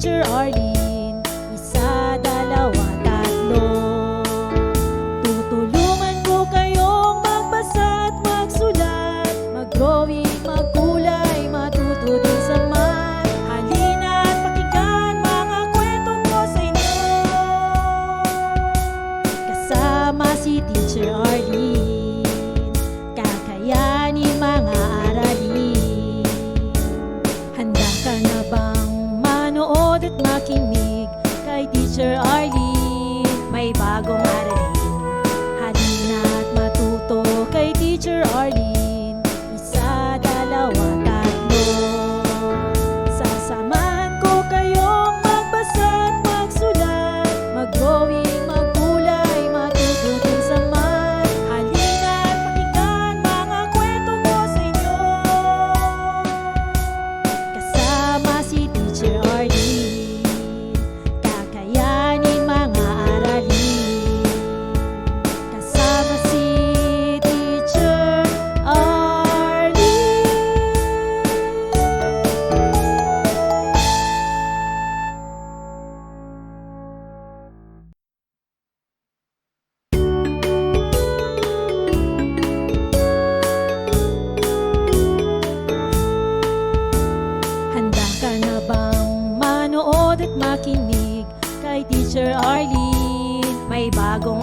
teacher, are you? party. bagong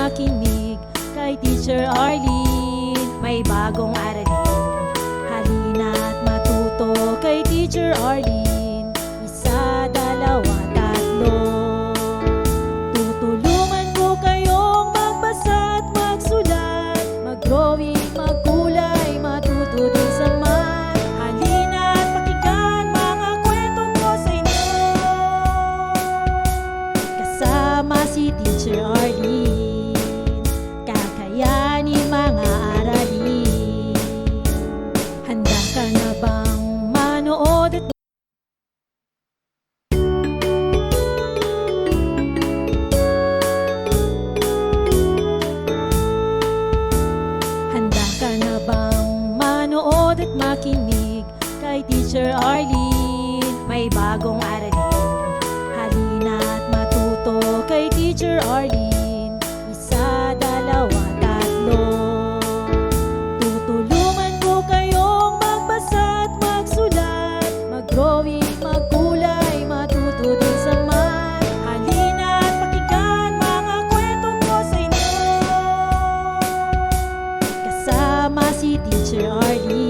makinig kay Teacher Arlene. May bagong aralin, halina at matuto kay Teacher Arlene. Isa, dalawa, tatlo. Tutulungan ko kayong magbasa at magsulat, mag-drawing, magkulay, matuto sa math. Halina at mga kwento ko sa inyo. Kasama si Teacher Arlene. kay Teacher Arlene. May bagong aralin Halina't matuto kay Teacher Arlene. Isa, dalawa, tatlo. Tutulungan ko kayong magbasa at magsulat. Mag-drawing, magkulay, matuto din sa mat Halina't pakinggan mga kwento ko sa inyo. Kasama si Teacher Arlene.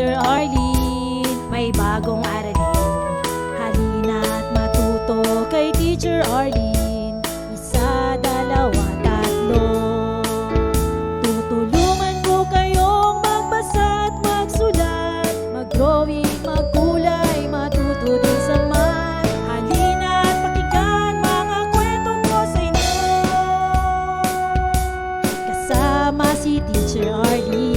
Teacher Arlene? May bagong aralin. Halina at matuto kay Teacher Arlene. Isa, dalawa, tatlo. Tutulungan ko kayong magbasa at magsulat. Mag-drawing, magkulay, matuto din sa math. Halina pakinggan mga kwento ko sa inyo. Kasama si Teacher Arlene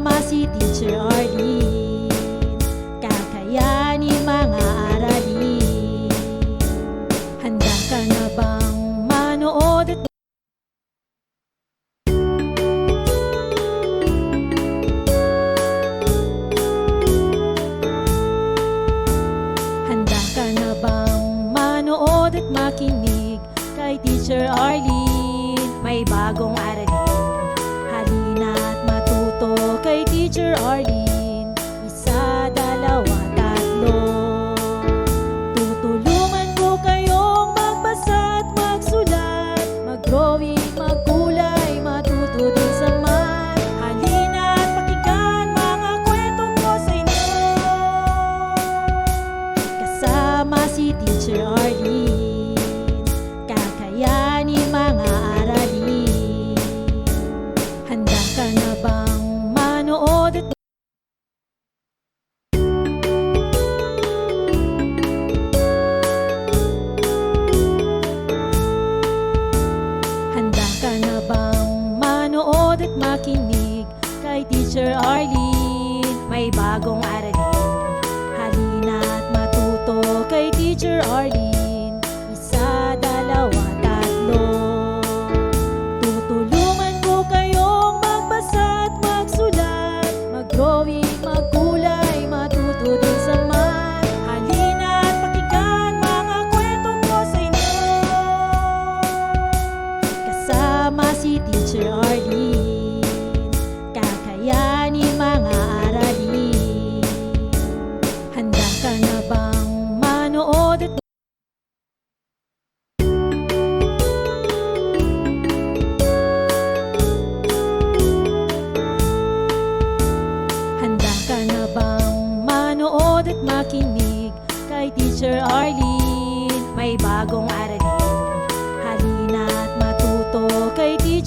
Kasama si Teacher Arlene Teacher Arlene Kakayanin mga aralin Handa ka na bang manood at Handa ka na bang manood at makinig kay Teacher Arlene? May bagong aralin. Teacher Arlene. Isa, dalawa, tatlo. Tutulungan ko kayong magbasa at magsulat. Mag-drawing, magkulay, matuto din sa math. Halina at pakinggan mga kwento ko sa inyo. Kasama si Teacher Arlene